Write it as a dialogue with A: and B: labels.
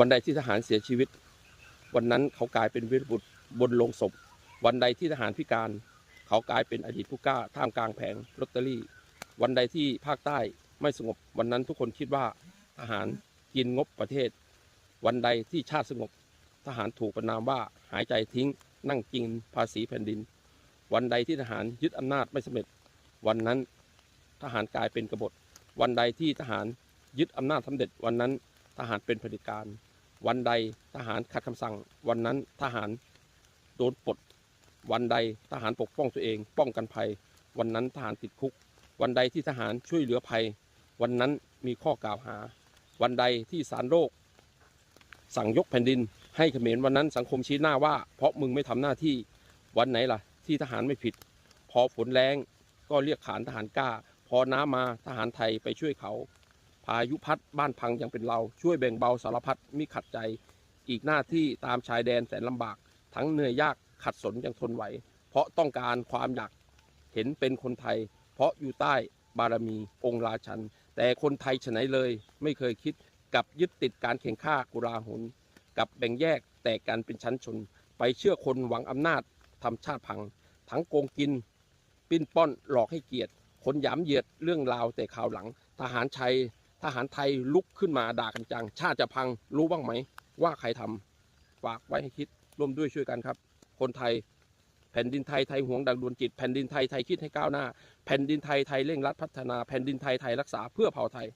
A: วันใดที่ทหารเสียชีวิต วันนั้นเขากลายเป็นวีรบุรุษบนโลงศพ วันใดที่ทหารพิการ เขากลายเป็นอดีตผู้กล้าท่ามกลางแผงลอตเตอรี่ วันใดที่ภาคใต้ไม่สงบ วันนั้นทุกคนคิดว่าทหารกินงบประเทศ วันใดที่ชาติสงบ ทหารถูกประนามว่าหายใจทิ้ง นั่งกินภาษีแผ่นดิน วันใดที่ทหารยึดอำนาจไม่สำเร็จ วันนั้นทหารกลายเป็นกบฏ วันใดที่ทหารยึดอำนาจสำเร็จวันนั้นทหารเป็นเผด็จการ วันใดทหารขัดคำสั่ง วันนั้นทหารโดนปลด วันใดทหารปกป้องตัวเอง ป้องกันภัย วันนั้นทหารติดคุก วันใดที่ทหารช่วยเหลือภัย วันนั้นมีข้อกล่าวหา วันใดที่ศาลโลก สั่งยกแผ่นดิน ให้เขมรวันนั้นสังคมชี้หน้าว่า เพราะมึงไม่ทำหน้าที่วันไหนล่ะ ที่ทหารไม่ผิด พอฝนแรงก็เรียกขานทหารกล้า พอน้ำมาทหารไทยไปช่วยเขา พายุพัดบ้านพังยังเป็นเรา ช่วยแบ่งเบาสารพัดมิขัดใจ อีกหน้าที่ตามชายแดนแสนลำบาก ทั้งเหนื่อยยากขัดสนยังทนไหว เพราะต้องการความอยากเห็นเป็นคนไทย เพราะอยู่ใต้บารมีองค์ราชัน แต่คนไทยฉไหนเลย ไม่เคยคิดกับยึดติดการเข่งฆ่ากุราหุนกับแบ่งแยกแตกกันเป็นชั้นชน ไปเชื่อคนหวังอำนาจทำชาติพัง ทั้งโกงกิน ปิ้นป้อนหลอกให้เกียรติ คนหยามเหยียดเรื่องราวแต่ข่าวหลัง ทหารชัย ทหารไทยลุกขึ้นมาด่ากันจัง ชาติจะพังรู้บ้างไหม ว่าใครทำฝากไว้ให้คิดร่วมด้วยช่วยกันครับ คนไทยแผ่นดินไทยไทยห่วงดังดวงจิตแผ่นดินไทยไทยคิดให้ก้าวหน้า แผ่นดินไทยไทยเร่งรัดพัฒนาแผ่นดินไทยไทยรักษาเพื่อเผ่าไทย